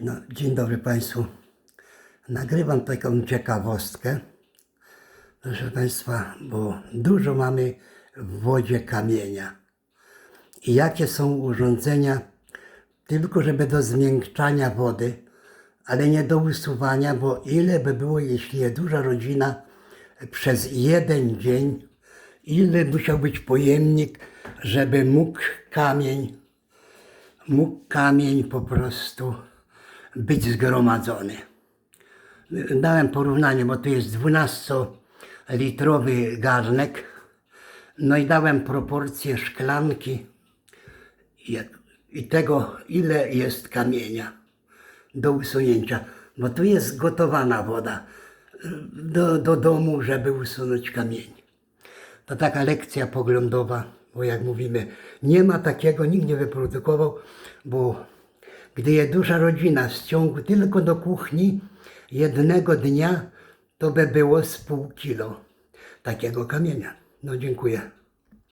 No, dzień dobry Państwu. Nagrywam taką ciekawostkę, proszę Państwa, bo dużo mamy w wodzie kamienia. I jakie są urządzenia, tylko żeby do zmiękczania wody, ale nie do usuwania, bo ile by było, jeśli jest duża rodzina przez jeden dzień, ile musiał być pojemnik, żeby mógł kamień mógł kamień po prostu być zgromadzony. Dałem porównanie, bo to jest 12-litrowy garnek. No i dałem proporcje szklanki i- i tego, ile jest kamienia do usunięcia. Bo tu jest gotowana woda do, do domu, żeby usunąć kamień. To taka lekcja poglądowa, bo jak mówimy, nie ma takiego, nikt nie wyprodukował, bo gdy jest duża rodzina z ciągu tylko do kuchni jednego dnia, to by było z pół kilo takiego kamienia. No dziękuję.